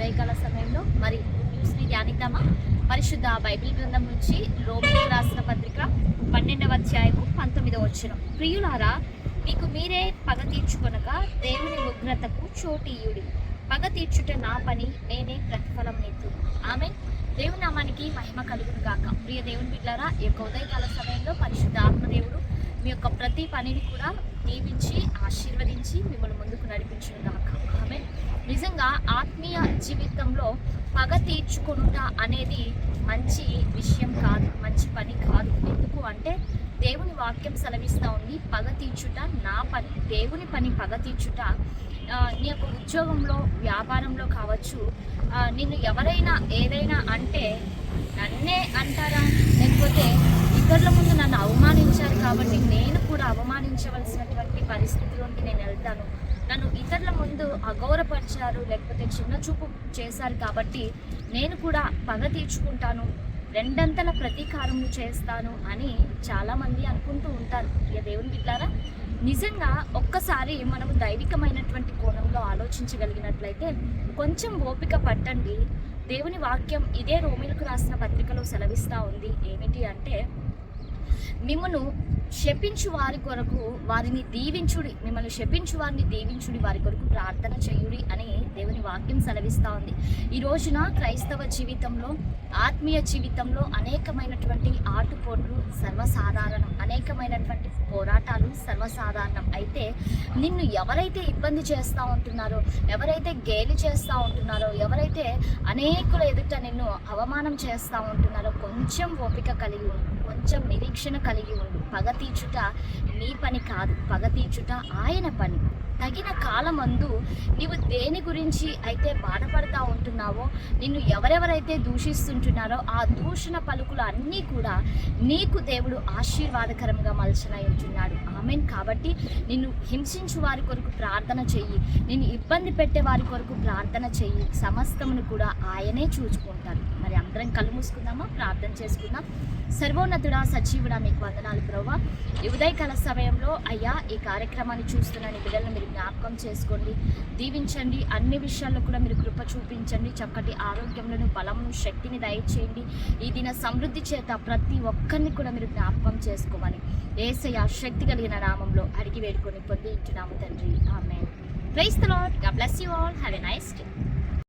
వేకాల సమయంలో. మరి న్యూస్ని ధ్యానిద్దామా? పరిశుద్ధ బైబిల్ గ్రంథం నుంచి రోమిలకు రాసిన పత్రిక పన్నెండవ అధ్యాయము పంతొమ్మిదవ వచ్చిన ప్రియులారా మీకు మీరే పగ తీర్చుకొనక దేవుని ఉగ్రతకు చోటీయుడి. పగ తీర్చుట నా పని నేనే ప్రతిఫలం నేతు ఆమె దేవునామానికి మహిమ కలుగును గాక ప్రియ దేవుని బిడ్డారా ఈ యొక్క ఉదయకాల సమయంలో పరిశుద్ధ ఆత్మదేవుడు మీ యొక్క ప్రతి పనిని కూడా దీవించి ఆశీర్వదించి మిమ్మల్ని ముందుకు నడిపించును ఆమె నిజంగా ఆత్మీయ జీవితంలో పగ తీర్చుకొనుట అనేది మంచి విషయం కాదు మంచి పని కాదు. ఎందుకు అంటే దేవుని వాక్యం సెలవిస్తూ ఉంది పగ తీర్చుట నా పని దేవుని పని పగ తీర్చుట. నీ యొక్క ఉద్యోగంలో వ్యాపారంలో కావచ్చు నిన్ను ఎవరైనా ఏదైనా అంటే నన్నే అంటారా? లేకపోతే ఇతరుల ముందు నన్ను అవమానించారు కాబట్టి నేను కూడా అవమానించవలసినటువంటి పరిస్థితిలోకి నేను వెళ్తాను. నన్ను ఇతరుల ముందు అగౌరవపరిచారు లేకపోతే చిన్న చూపు చేశారు కాబట్టి నేను కూడా పగ తీర్చుకుంటాను రెండంతల ప్రతీకారము చేస్తాను అని చాలామంది అనుకుంటూ ఉంటారు. ప్రియ దేవుని బిడ్డారా నిజంగా ఒక్కసారి మనము దైవికమైనటువంటి కోణంలో ఆలోచించగలిగినట్లయితే కొంచెం ఓపిక పట్టండి. దేవుని వాక్యం ఇదే రోమిలకు రాసిన పత్రికలో సెలవిస్తూ ఉంది. ఏమిటి అంటే మిమ్మను శపించు వారి కొరకు వారిని దీవించుడి మిమ్మల్ని శపించు వారిని దీవించుడి వారి కొరకు ప్రార్థన చేయుడి అని వాక్యం సెలవిస్తూ ఉంది. ఈ రోజున క్రైస్తవ జీవితంలో ఆత్మీయ జీవితంలో అనేకమైనటువంటి ఆటుపోట్లు సర్వసాధారణం అనేకమైనటువంటి పోరాటాలు సర్వసాధారణం. అయితే నిన్ను ఎవరైతే ఇబ్బంది చేస్తూ ఉంటున్నారో ఎవరైతే గేలి చేస్తూ ఉంటున్నారో ఎవరైతే అనేకుల ఎదుట నిన్ను అవమానం చేస్తూ ఉంటున్నారో కొంచెం ఓపిక కలిగి ఉండు కొంచెం నిరీక్షణ కలిగి ఉండు. పగ తీర్చుట నీ పని కాదు పగ తీర్చుట ఆయన పని. తగిన కాలమందు నీవు దేని గురించి అయితే బాధపడతా ఉంటున్నావో నిన్ను ఎవరెవరైతే దూషిస్తుంటున్నారో ఆ దూషణ పలుకులు అన్నీ కూడా నీకు దేవుడు ఆశీర్వాదకరంగా మలచనై ఉంటున్నాడు. ఆమెన్. కాబట్టి నిన్ను హింసించు వారి కొరకు ప్రార్థన చెయ్యి. నిన్ను ఇబ్బంది పెట్టే వారి కొరకు ప్రార్థన చెయ్యి. సమస్తమును కూడా ఆయనే చూసుకుంటారు మరి అందరం కళ్ళు మూసుకుందామా? ప్రార్థన చేసుకుందాం. సర్వోన్నతుడా సజీవుడా మీకు వందనాలు ప్రభావ ఉదయకాల సమయంలో అయ్యా ఈ కార్యక్రమాన్ని చూస్తున్న నీ బిడ్డలను మీరు జ్ఞాపకం చేసుకోండి. దీవించండి. అన్ని విషయాల్లో కూడా మీరు కృప చూపించండి. చక్కటి ఆరోగ్యములను బలమును శక్తిని దయచేయండి. ఈ దిన సమృద్ధి చేత ప్రతి ఒక్కరిని కూడా మీరు జ్ఞాపకం చేసుకోమని ఏసయ శక్తి కలిగిన నామంలో అడిగి వేడుకొని పొంది ఇంటున్నాము తండ్రి. ఆమె praise the లాడ్గా bless you all have a nice day